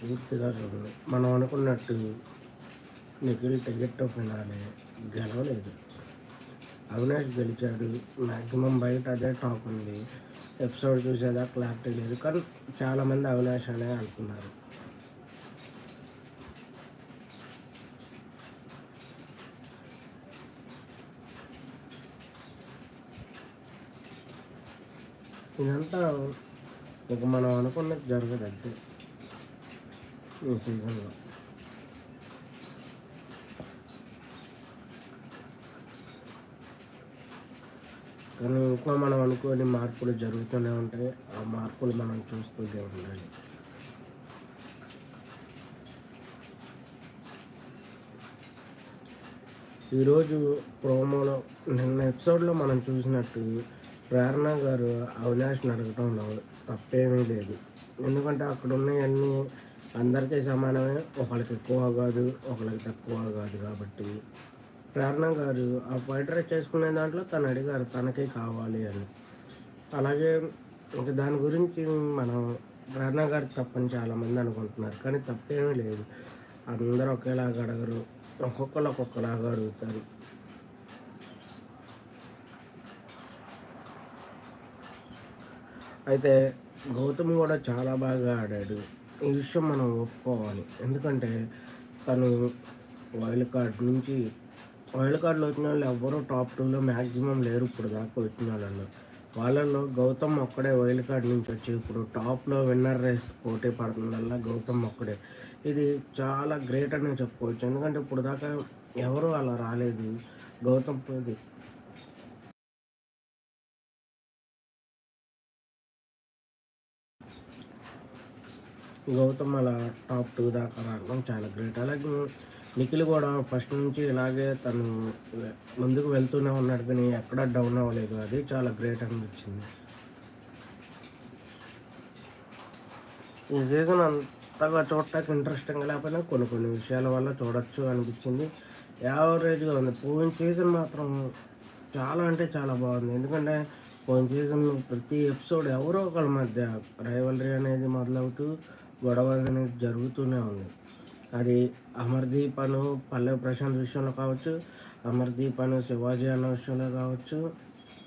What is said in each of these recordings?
పూర్తిగా చూడదు మనం అనుకున్నట్టు నిఖిల్ టికెట్ ఫినాలే గెలవలేదు. అవినాష్ గెలిచాడు. మ్యాక్సిమం బయట అదే టాక్ ఉంది. ఎపిసోడ్ చూసేదా క్లారిటీ లేదు. కానీ చాలామంది అవినాష్ అనే అనుకున్నారు ఇదంతా ఇక మనం అనుకున్నది జరగదు అంతే. ఈ సీజన్లో. కానీ ఇంకా మనం అనుకోని మార్పులు జరుగుతూనే ఉంటాయి. ఆ మార్పులు మనం చూస్తూనే ఉండాలి. ఈరోజు ప్రోమోలో నిన్న ఎపిసోడ్లో మనం చూసినట్టు ప్రేరణ గారు అవినాష్ని అడగటంలో తప్పేమీ లేదు. ఎందుకంటే అక్కడ ఉన్నవన్నీ అందరికీ సమానమే. ఒకళ్ళకి ఎక్కువ కాదు ఒకళ్ళకి తక్కువ కాదు కాబట్టి. ప్రేరణ గారు ఆ ఫైటర్ చేసుకునే దాంట్లో తను అడిగారు తనకే కావాలి అని. అలాగే ఇంక దాని గురించి మనం ప్రేరణ గారు తప్పని చాలామంది అనుకుంటున్నారు కానీ తప్పేమీ లేదు. అందరూ ఒకేలాగా అడగరు ఒక్కొక్కరు ఒక్కొక్కలాగా అడుగుతారు. అయితే గౌతమ్ కూడా చాలా బాగా ఆడాడు. ఈ విషయం మనం ఒప్పుకోవాలి. ఎందుకంటే తను వైల్డ్ కార్డ్ నుంచి వైల్డ్ కార్డులో వచ్చిన వాళ్ళు ఎవ్వరూ టాప్ టూలో మ్యాక్సిమం లేరు ఇప్పుడు దాకా వచ్చిన వాళ్ళలో వాళ్ళల్లో గౌతమ్ ఒక్కడే వైల్డ్ కార్డ్ నుంచి వచ్చి ఇప్పుడు టాప్లో విన్నర్ రేస్ పోటీ పడుతుందల్లా గౌతమ్ ఒక్కడే. ఇది చాలా గ్రేట్ అని చెప్పుకోవచ్చు. ఎందుకంటే ఇప్పుడు దాకా ఎవరు అలా రాలేదు. గౌతమ్ గౌతమ్ అలా టాప్ టూ దాకా రావడం చాలా గ్రేట్. అలాగే నిఖిల్ కూడా ఫస్ట్ నుంచి ఇలాగే తను ముందుకు వెళ్తూనే ఉన్నాడు కానీ ఎక్కడ డౌన్ అవ్వలేదు. అది చాలా గ్రేట్ అనిపించింది. ఈ సీజన్ అంతగా చూడటానికి ఇంట్రెస్టింగ్ లేకపోయినా కొన్ని కొన్ని విషయాల వల్ల చూడొచ్చు అనిపించింది. యావరేజ్గా ఉంది. పోయిన సీజన్ మాత్రం చాలా అంటే చాలా బాగుంది. ఎందుకంటే పోయిన సీజన్ ప్రతి ఎపిసోడ్ ఎవరో ఒకళ్ళ మధ్య రైవలరీ అనేది మొదలవుతూ గొడవ అనేది జరుగుతూనే ఉంది. అది అమర్దీప్ అను పల్లె ప్రశాంత్ విషయంలో కావచ్చు అమర్దీప్ అను శివాజీ అన్న విషయంలో కావచ్చు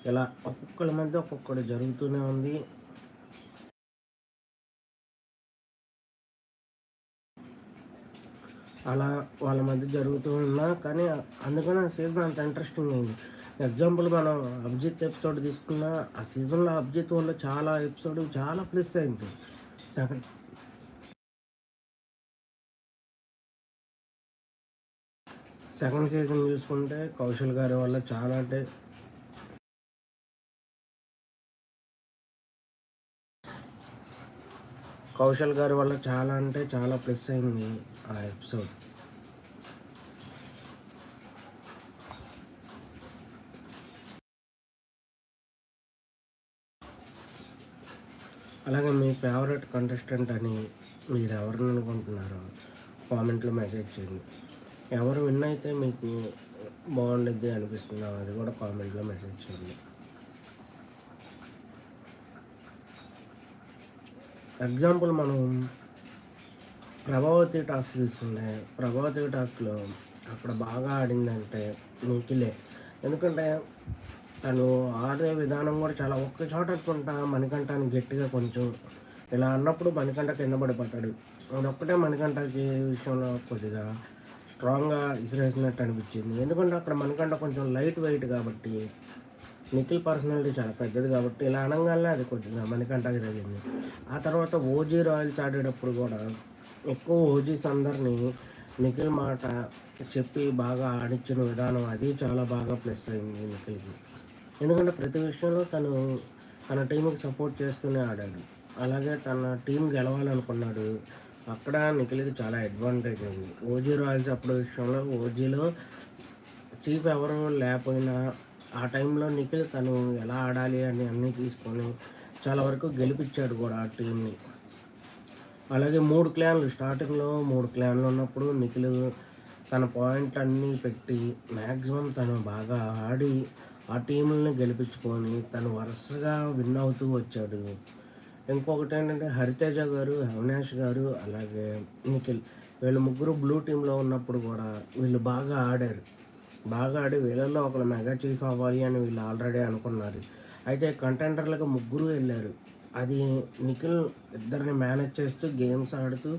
ఇలా ఒక్కొక్కరి మధ్య ఒక్కొక్కటి జరుగుతూనే ఉంది. అలా వాళ్ళ మధ్య జరుగుతూ ఉన్నా కానీ అందుకని ఆ సీజన్ అంత ఇంట్రెస్టింగ్ అయింది. ఎగ్జాంపుల్ మనం అభిజిత్ ఎపిసోడ్ తీసుకున్నా ఆ సీజన్లో అభిజిత్ వల్ల చాలా ఎపిసోడ్ చాలా ప్లస్ అయింది. సెకండ్ సెకండ్ సీజన్ చూసుకుంటే కౌశల్ గారి వల్ల చాలా అంటే కౌశల్ గారి వల్ల చాలా అంటే చాలా ప్లస్ అయింది ఆ ఎపిసోడ్. అలాగే మీ ఫేవరెట్ కంటెస్టెంట్ అని మీరు ఎవరిని అనుకుంటున్నారో కామెంట్లో మెసేజ్ చేయండి. ఎవరు విన్ అయితే మీకు బాగుండిద్ది అనిపిస్తుందో అది కూడా కామెంట్లో మెసేజ్ చేయండి. ఎగ్జాంపుల్ మనం ప్రభావతి టాస్క్ తీసుకుంటే ప్రభావతి టాస్క్లో అక్కడ బాగా ఆడిందంటే నిఖిలే. ఎందుకంటే తను ఆడే విధానం కూడా చాలా ఒక్క చోట అనుకుంటా మణికంఠాన్ని గట్టిగా కొంచెం ఇలా అన్నప్పుడు మణికంఠ కింద పడిపోతాడు. అదొక్కటే మణికంఠకి విషయంలో కొద్దిగా స్ట్రాంగ్గా ఇసిరేసినట్టు అనిపించింది. ఎందుకంటే అక్కడ మనకంటే కొంచెం లైట్ వెయిట్ కాబట్టి నిఖిల్ పర్సనాలిటీ చాలా పెద్దది కాబట్టి ఇలా అనగానే అది కొద్దిగా మణికంఠకి జరిగింది ఆ తర్వాత ఓజీ రాయల్స్ ఆడేటప్పుడు కూడా ఎక్కువ ఓజీస్ అందరినీ నిఖిల్ మాట చెప్పి బాగా ఆడించిన విధానం అది చాలా బాగా ప్లస్ అయింది నిఖిల్కి. ఎందుకంటే ప్రతి విషయంలో తను తన టీంకి సపోర్ట్ చేస్తూనే ఆడాడు. అలాగే తన టీం గెలవాలనుకున్నాడు. అక్కడ నిఖిల్కి చాలా అడ్వాంటేజ్ ఉంది ఓజీ రాయల్స్ అప్పుడు విషయంలో ఓజీలో చీఫ్ ఎవరు లేకపోయినా ఆ టైంలో నిఖిల్ తను ఎలా ఆడాలి అని అన్నీ తీసుకొని చాలా వరకు గెలిపించాడు కూడా ఆ టీంని అలాగే మూడు క్లాన్లు స్టార్టింగ్లో మూడు క్లాన్లు ఉన్నప్పుడు నిఖిల్ తన పాయింట్ అన్నీ పెట్టి మ్యాక్సిమం తను బాగా ఆడి ఆ టీముల్ని గెలిపించుకొని తను వరుసగా విన్ అవుతూ వచ్చాడు. ఇంకొకటి ఏంటంటే హరితేజ గారు అవినాష్ గారు అలాగే నిఖిల్ వీళ్ళు ముగ్గురు బ్లూ టీంలో ఉన్నప్పుడు కూడా వీళ్ళు బాగా ఆడారు. బాగా ఆడి వీళ్ళల్లో ఒకరు మెగా చీఫ్ అవ్వాలి అని వీళ్ళు ఆల్రెడీ అనుకున్నారు. అయితే కంటెండర్లకు ముగ్గురు వెళ్ళారు. అది నిఖిల్ ఇద్దరిని మేనేజ్ చేస్తూ గేమ్స్ ఆడుతూ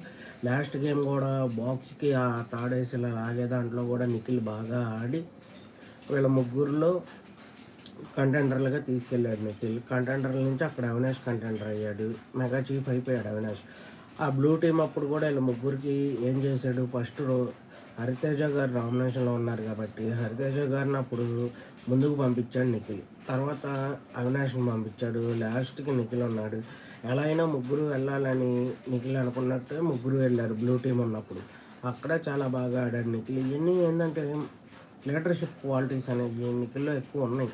లాస్ట్ గేమ్ కూడా బాక్స్కి ఆ తాడేసి ఇలా లాగే దాంట్లో కూడా నిఖిల్ బాగా ఆడి వీళ్ళ ముగ్గురులో కంటెండర్లుగా తీసుకెళ్ళాడు నిఖిల్. కంటెండర్ల నుంచి అక్కడ అవినాష్ కంటెండర్ అయ్యాడు. మెగా చీఫ్ అయిపోయాడు అవినాష్. ఆ బ్లూ టీం అప్పుడు కూడా వీళ్ళ ముగ్గురికి ఏం చేశాడు? ఫస్ట్ రో హరితేజ గారు నామినేషన్లో ఉన్నారు కాబట్టి హరితేజ గారిని అప్పుడు ముందుకు పంపించాడు నిఖిల్. తర్వాత అవినాష్ని పంపించాడు. లాస్ట్కి నిఖిల్ ఉన్నాడు. ఎలా అయినా ముగ్గురు వెళ్ళాలని నిఖిల్ అనుకున్నట్టే ముగ్గురు వెళ్ళారు బ్లూ టీం ఉన్నప్పుడు. అక్కడ చాలా బాగా ఆడాడు నిఖిల్. ఇవన్నీ ఏంటంటే లీడర్షిప్ క్వాలిటీస్ అనేవి నిఖిల్లో ఎక్కువ ఉన్నాయి.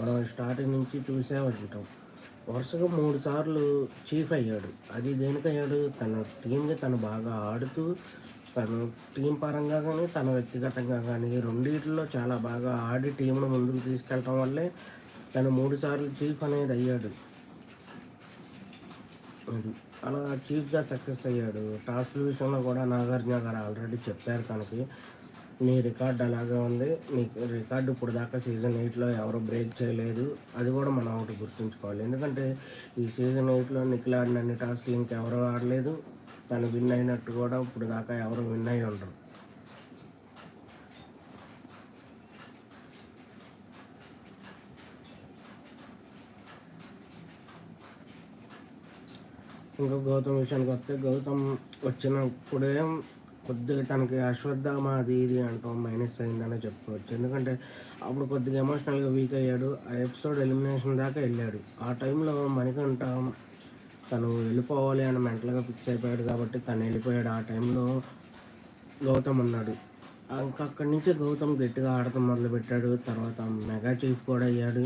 మనం స్టార్టింగ్ నుంచి చూసే ఉంటాం వరుసగా మూడు సార్లు చీఫ్ అయ్యాడు. అది దేనికయ్యాడు తన టీంని తను బాగా ఆడుతూ తను టీం పరంగా కానీ తన వ్యక్తిగతంగా కానీ రెండింటిలో చాలా బాగా ఆడి టీంను ముందుకు తీసుకెళ్ళటం వల్లే తను మూడు సార్లు చీఫ్ అనేది అయ్యాడు. అది. అలా చీఫ్గా సక్సెస్ అయ్యాడు. టాస్క్ విషయంలో కూడా నాగార్జున గారు ఆల్రెడీ చెప్పారు తనకి. నీ రికార్డ్ అలాగే ఉంది. నీ రికార్డు ఇప్పుడు దాకా సీజన్ ఎయిట్లో ఎవరు బ్రేక్ చేయలేదు. అది కూడా మనం ఒకటి గుర్తుంచుకోవాలి. ఎందుకంటే ఈ సీజన్ ఎయిట్లో నిఖిల్ ఆడిన అన్ని టాస్క్లు ఇంకెవరు ఆడలేదు. తను విన్ అయినట్టు కూడా ఇప్పుడు దాకా ఎవరు విన్ అయి ఉండరు. ఇంకా గౌతమ్ విషయానికి వస్తే గౌతమ్ వచ్చినప్పుడే కొద్దిగా తనకి అశ్వత్థామ అది ఇది అంటాం మైనస్ అయిందనే చెప్పుకోవచ్చు. ఎందుకంటే అప్పుడు కొద్దిగా ఎమోషనల్గా వీక్ అయ్యాడు. ఆ ఎపిసోడ్ ఎలిమినేషన్ దాకా వెళ్ళాడు. ఆ టైంలో మణికంట తను వెళ్ళిపోవాలి అని మెంటల్గా ఫిక్స్ అయిపోయాడు కాబట్టి తను వెళ్ళిపోయాడు. ఆ టైంలో గౌతమ్ ఉన్నాడు. ఇంకా అక్కడి నుంచి గౌతమ్ గట్టిగా ఆడటం మొదలుపెట్టాడు. తర్వాత మెగా చీఫ్ కూడా అయ్యాడు.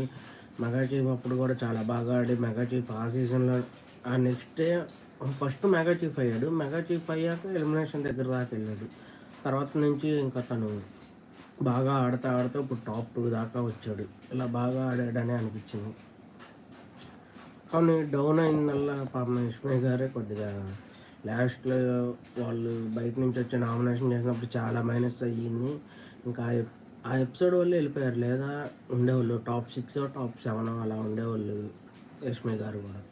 మెగా చీఫ్ అప్పుడు కూడా చాలా బాగా ఆడి మెగా చీఫ్ ఆ సీజన్లో ఆ next day first mega chief అయ్యాడు. మెగా చీఫ్ అయ్యాక ఎలిమినేషన్ దగ్గర దాకా వెళ్ళాడు. తర్వాత నుంచి ఇంకా తను బాగా ఆడుతూ ఆడుతూ ఇప్పుడు టాప్ టూ దాకా వచ్చాడు. ఇలా బాగా ఆడాడని అనిపించింది. కానీ డౌన్ అయిందల్లా పాపం యష్మి గారే కొద్దిగా లాస్ట్లో వాళ్ళు బయట నుంచి వచ్చి నామినేషన్ చేసినప్పుడు చాలా మైనస్ అయ్యింది. ఇంకా ఆ ఆ ఎపిసోడ్ వల్ల వెళ్ళిపోయారు. లేదా ఉండేవాళ్ళు. టాప్ సిక్స్ టాప్ సెవెన్ అలా ఉండేవాళ్ళు యష్మి గారు కూడా.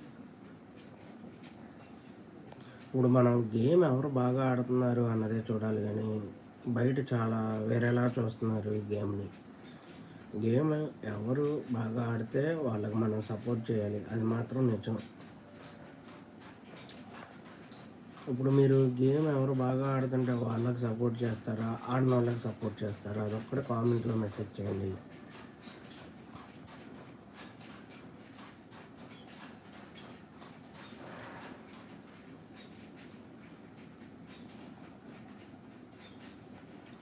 ఇప్పుడు మనం గేమ్ ఎవరు బాగా ఆడుతున్నారు అన్నదే చూడాలి కానీ బయట చాలా వేరేలా చూస్తున్నారు ఈ గేమ్ని. గేమ్ ఎవరు బాగా ఆడితే వాళ్ళకి మనం సపోర్ట్ చేయాలి. అది మాత్రం నిజం. ఇప్పుడు మీరు గేమ్ ఎవరు బాగా ఆడుతుంటే వాళ్ళకి సపోర్ట్ చేస్తారా? ఆడిన వాళ్ళకి సపోర్ట్ చేస్తారా? అదొక్కటి కామెంట్లో మెసేజ్ చేయండి.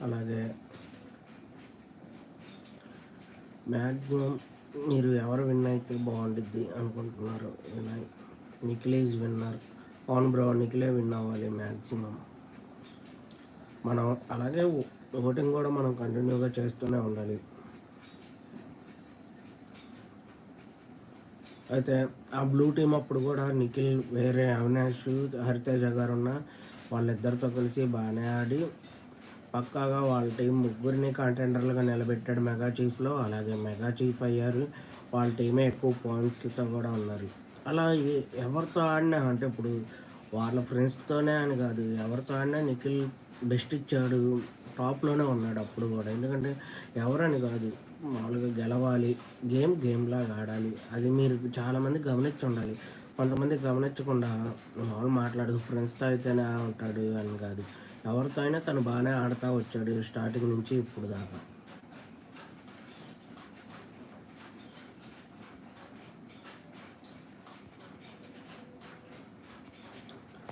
అలాగే మ్యాక్సిమం మీరు ఎవరు విన్ అయితే బాగుంటుంది అనుకుంటున్నారు? వినయ్ నిఖిల్ విన్నర్ అవును బ్రో నిఖిలే విన్ అవ్వాలి మ్యాక్సిమం మనం అలాగే ఓటింగ్ కూడా మనం కంటిన్యూగా చేస్తూనే ఉండాలి. అయితే ఆ బ్లూ టీమ్ అప్పుడు కూడా నిఖిల్ వేరే అవినాష్ హరితేజ గారు ఉన్న వాళ్ళిద్దరితో కలిసి బాగానే ఆడి పక్కాగా వాళ్ళ టీం ముగ్గురిని కంటెండర్లుగా నిలబెట్టాడు మెగా చీఫ్లో అలాగే మెగా చీఫ్ అయ్యారు. వాళ్ళ టీమే ఎక్కువ పాయింట్స్తో కూడా ఉన్నారు. అలా ఎవరితో ఆడినా అంటే ఇప్పుడు వాళ్ళ ఫ్రెండ్స్తోనే అని కాదు ఎవరితో ఆడినా నిఖిల్ బెస్ట్ ఇచ్చాడు. టాప్లోనే ఉన్నాడు అప్పుడు కూడా. ఎందుకంటే ఎవరని కాదు మామూలుగా గెలవాలి గేమ్ గేమ్లాగా ఆడాలి. అది మీరు చాలామంది గమనించి ఉండాలి. కొంతమంది గమనించకుండా మామూలు మాట్లాడు ఫ్రెండ్స్తో అయితేనే ఉంటాడు అని కాదు. ఎవరితో అయినా తను బాగానే ఆడుతూ వచ్చాడు స్టార్టింగ్ నుంచి ఇప్పుడు దాకా.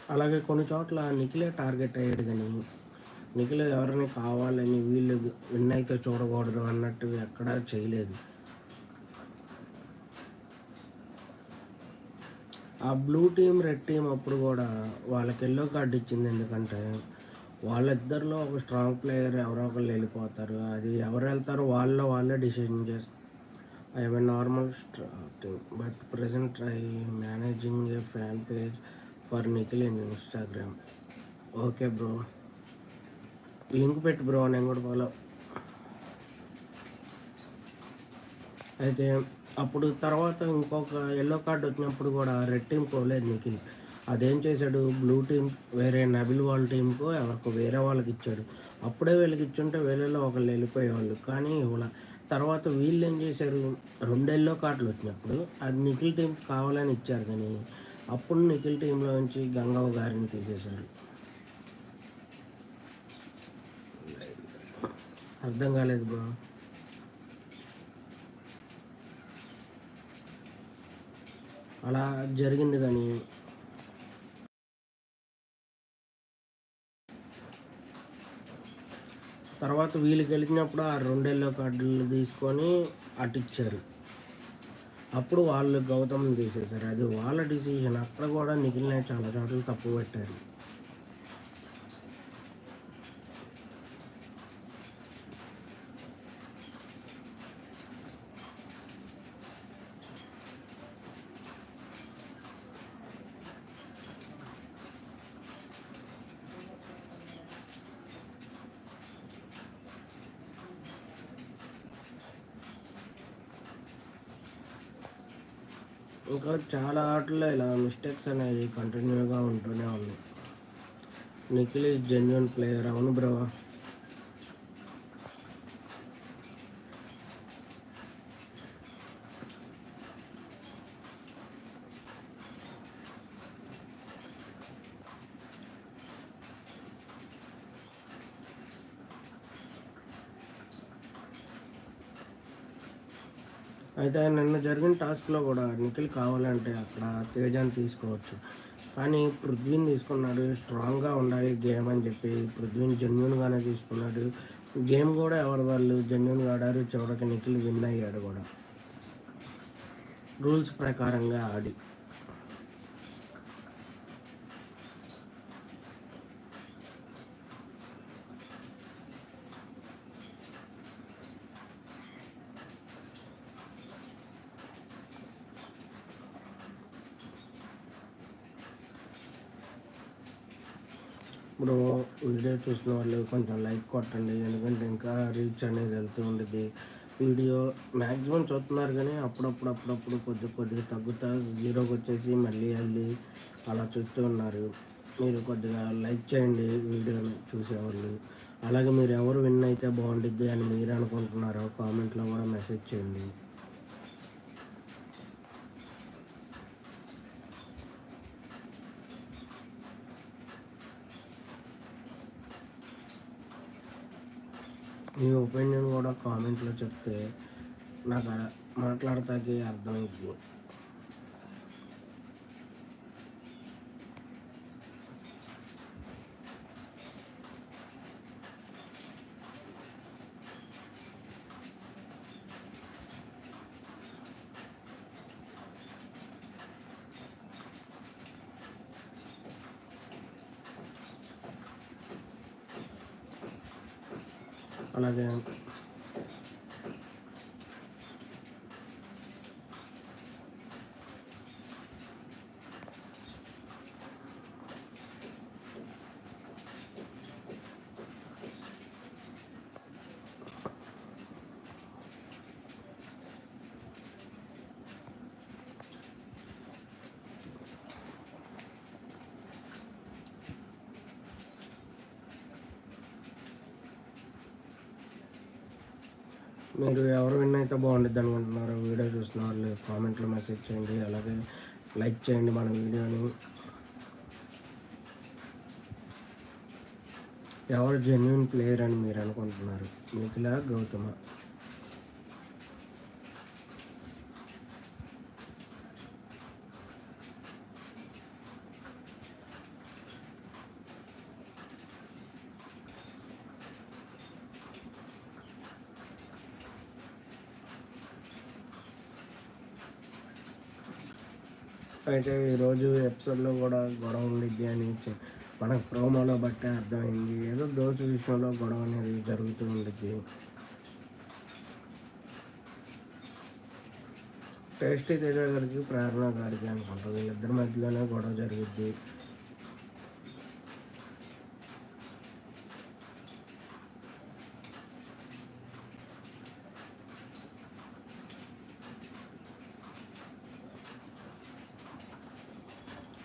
అలాగే కొన్ని చోట్ల నిఖిలే టార్గెట్ అయ్యాడు కానీ నిఖిల్ ఎవరిని కావాలని వీళ్ళు విన్ అయితే చూడకూడదు అన్నట్టు ఎక్కడా చేయలేదు. ఆ బ్లూ టీం రెడ్ టీం అప్పుడు కూడా వాళ్ళకి ఎల్లో కార్డు ఇచ్చింది ఎందుకంటే వాళ్ళిద్దరిలో ఒక స్ట్రాంగ్ ప్లేయర్ ఎవరో ఒకళ్ళు వెళ్ళిపోతారు. అది ఎవరు వెళ్తారో వాళ్ళలో వాళ్ళే డిసిషన్ చేస్తారు I mean normal team but present I managing a fan page for Nikhil in Instagram okay bro link పెట్టు బ్రో నేను కూడా ఫాలో అయితే అప్పుడు తర్వాత ఇంకొక ఎల్లో కార్డ్ వచ్చినప్పుడు కూడా రెడ్ టీం పోలేదు నిఖిల్. అదేం చేశాడు? బ్లూ టీం వేరే నబిల్ వాళ్ళ టీంకు ఎవరికి వేరే వాళ్ళకి ఇచ్చాడు. అప్పుడే వీళ్ళకి ఇచ్చుంటే వీళ్ళలో ఒకళ్ళు వెళ్ళిపోయేవాళ్ళు. కానీ ఇవ్వాల తర్వాత వీళ్ళు ఏం చేశారు? రెండు ఎల్లో కార్డులు వచ్చినప్పుడు అది నిఖిల్ టీం కావాలని ఇచ్చారు కానీ అప్పుడు నిఖిల్ టీంలో నుంచి గంగవ్వ గారిని తీసేశారు. అర్థం కాలేదు బ్రో. అలా జరిగింది కానీ. తర్వాత వీళ్ళు గెలిచినప్పుడు ఆ రెండేళ్ళ కార్డులు తీసుకొని అటిచ్చారు అప్పుడు వాళ్ళు గౌతమ్ తీసేశారు. అది వాళ్ళ డిసిషన్. అక్కడ కూడా నిఖిల్ని చాలా చోట్ల తప్పు పెట్టారు. ఇంకా చాలా ఆటల్లో ఇలా మిస్టేక్స్ అనేవి కంటిన్యూగా ఉంటూనే ఉన్నాయి నిఖిల్ ఈజ్ జెన్యున్ ప్లేయర్ అవును బ్రవా అయితే నిన్న జరిగిన టాస్క్లో కూడా నిఖిల్ కావాలంటే అక్కడ తేజాన్ని తీసుకోవచ్చు. కానీ పృథ్వీని తీసుకున్నాడు స్ట్రాంగ్గా ఉండాలి గేమ్ అని చెప్పి పృథ్వీని జెన్యున్గానే తీసుకున్నాడు. గేమ్ కూడా ఎవరి వాళ్ళు జెన్యున్గా ఆడారు చివరికి నిఖిల్ విన్ అయ్యాడు కూడా. రూల్స్ ప్రకారంగా ఆడి. ఇప్పుడు వీడియో చూసిన వాళ్ళు కొంచెం లైక్ కొట్టండి ఎందుకంటే ఇంకా రీచ్ అనేది వెళ్తూ ఉండేది వీడియో మ్యాక్సిమం చూస్తున్నారు కానీ అప్పుడప్పుడు అప్పుడప్పుడు కొద్ది కొద్దిగా తగ్గుతా జీరోకి వచ్చేసి మళ్ళీ వెళ్ళి అలా చూస్తూ ఉన్నారు. మీరు కొద్దిగా లైక్ చేయండి వీడియోని చూసేవాళ్ళు. అలాగే మీరు ఎవరు విన్ అయితే బాగుండిద్ది అని మీరు అనుకుంటున్నారో కామెంట్లో కూడా మెసేజ్ చేయండి. మీ ఒపీనియన్ కూడా కామెంట్లో చెప్తే నాకు మాట్లాడటానికి అర్థమైంది అలాగే మీరు ఎవరు విన్ అయితే బాగుండిద్ది అనుకుంటున్నారు. వీడియో చూసిన వాళ్ళు కామెంట్లో మెసేజ్ చేయండి. అలాగే లైక్ చేయండి మన వీడియోని. ఎవరు జెన్యున్ ప్లేయర్ అని మీరు అనుకుంటున్నారు? నిఖిల గౌతమ. అయితే ఈరోజు ఎపిసోడ్లో కూడా గొడవ ఉండిద్ది అని చె- మనకు ప్రోమోలో బట్టే అర్థమైంది. ఏదో దోశ విషయంలో గొడవ అనేది జరుగుతూ ఉండిద్ది. టేస్టీ తేజ గారికి ప్రేరణ గారికి అనుకుంటా. వీళ్ళిద్దరి మధ్యలోనే గొడవ జరిగిద్ది.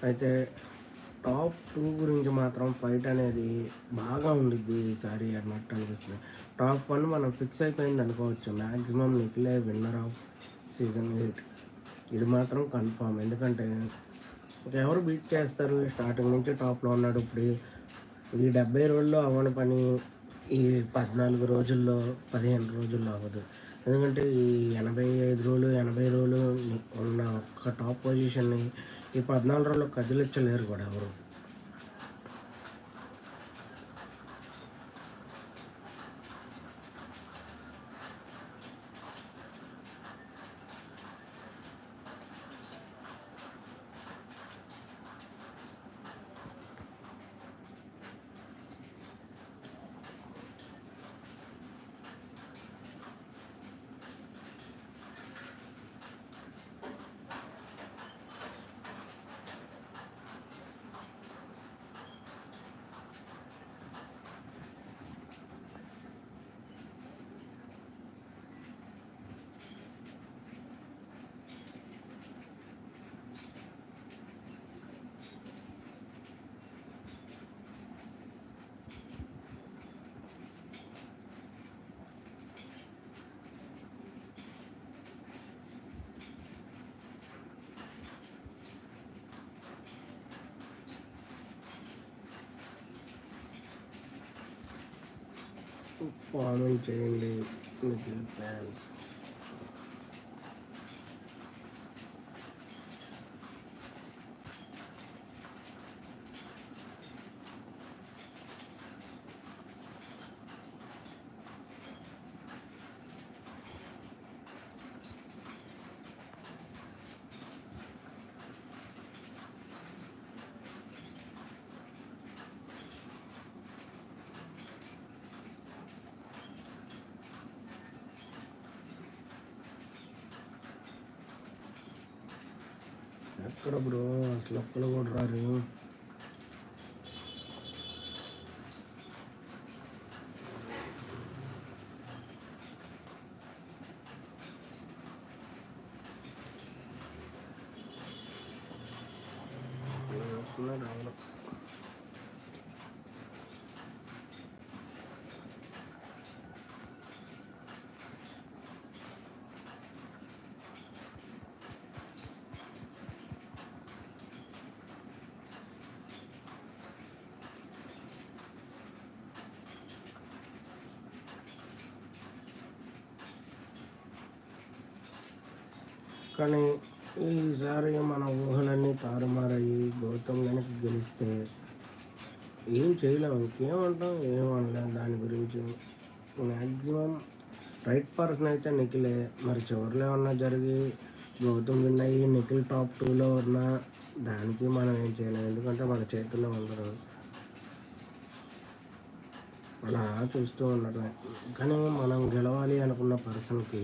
అయితే టాప్ టూ గురించి మాత్రం ఫైట్ అనేది బాగా ఉండిద్ది ఈసారి అన్నట్టు అనిపిస్తుంది. టాప్ వన్ మనం ఫిక్స్ అయిపోయింది అనుకోవచ్చు. మ్యాక్సిమం నిఖిలే విన్నర్ ఆఫ్ సీజన్ ఎయిట్. ఇది మాత్రం కన్ఫామ్. ఎందుకంటే ఎవరు బీట్ చేస్తారు? స్టార్టింగ్ నుంచి టాప్లో ఉన్నాడు. ఇప్పుడు ఈ డెబ్బై రోజుల్లో అవ్వని పని ఈ పద్నాలుగు రోజుల్లో పదిహేను రోజుల్లో అవ్వదు. ఎందుకంటే ఈ ఎనభై ఐదు రోజులు ఎనభై రోజులు ఉన్న ఒక్క టాప్ పొజిషన్ని ఈ పద్నాలుగు రోజుల్లో కదిలించలేరు కూడా ఎవరు. కామెంట్ చేయండి నిఖిల్ ఫ్యాన్స్ ఎక్కడ బ్రో అసలు ఒక్కరు కూడా రారు వస్తున్నారు రావడం కానీ ఈసారి మన ఊహలన్నీ తారుమారయ్యి గౌతమ్ కనుక గెలిస్తే ఏం చేయలేము ఇంకేమంటాం ఏం అనలేం దాని గురించి. మ్యాక్సిమం రైట్ పర్సన్ అయితే నిఖిలే. మరి చివరిలో ఏమన్నా జరిగి గౌతమ్ విన్ అయ్యి నిఖిల్ టాప్ టూలో ఉన్నా దానికి మనం ఏం చేయలేం. ఎందుకంటే మన చేతుల్లో ఉండరు అలా చూస్తూ ఉండటమే. కానీ మనం గెలవాలి అనుకున్న పర్సన్కి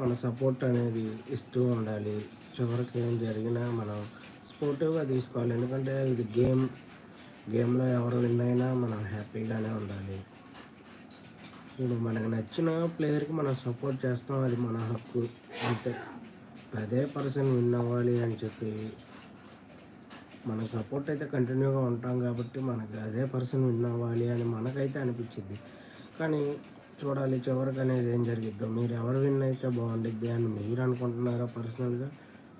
మన సపోర్ట్ అనేది ఇస్తూ ఉండాలి. చివరికి ఏం జరిగినా మనం స్పోర్టివ్గా తీసుకోవాలి. ఎందుకంటే ఇది గేమ్ గేమ్లో ఎవరు విన్ అయినా మనం హ్యాపీగానే ఉండాలి. ఇప్పుడు మనకు నచ్చిన ప్లేయర్కి మనం సపోర్ట్ చేస్తాం. అది మన హక్కు. అంతే. అదే పర్సన్ విన్ అవ్వాలి అని చెప్పి మన సపోర్ట్ అయితే కంటిన్యూగా ఉంటాం కాబట్టి మనకి అదే పర్సన్ విన్ అవ్వాలి అని మనకైతే అనిపించింది. కానీ చూడాలి చివరికి అనేది ఏం జరిగిద్దో. మీరు ఎవరు విన్ అయితే బాగుండిద్ది అని మీరు అనుకుంటున్నారో పర్సనల్గా?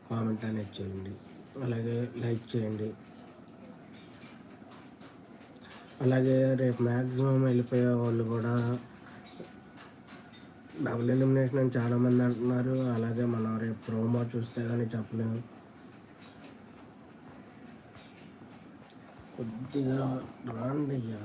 కామెంట్ అనేది చేయండి. అలాగే లైక్ చేయండి. అలాగే రేపు మ్యాక్సిమం వెళ్ళిపోయే వాళ్ళు కూడా డబుల్ ఎలిమినేషన్ అని చాలామంది అంటున్నారు. అలాగే మనం రేపు ప్రోమో చూస్తే కానీ చెప్పలేము. కొద్దిగా రాండి అయ్యా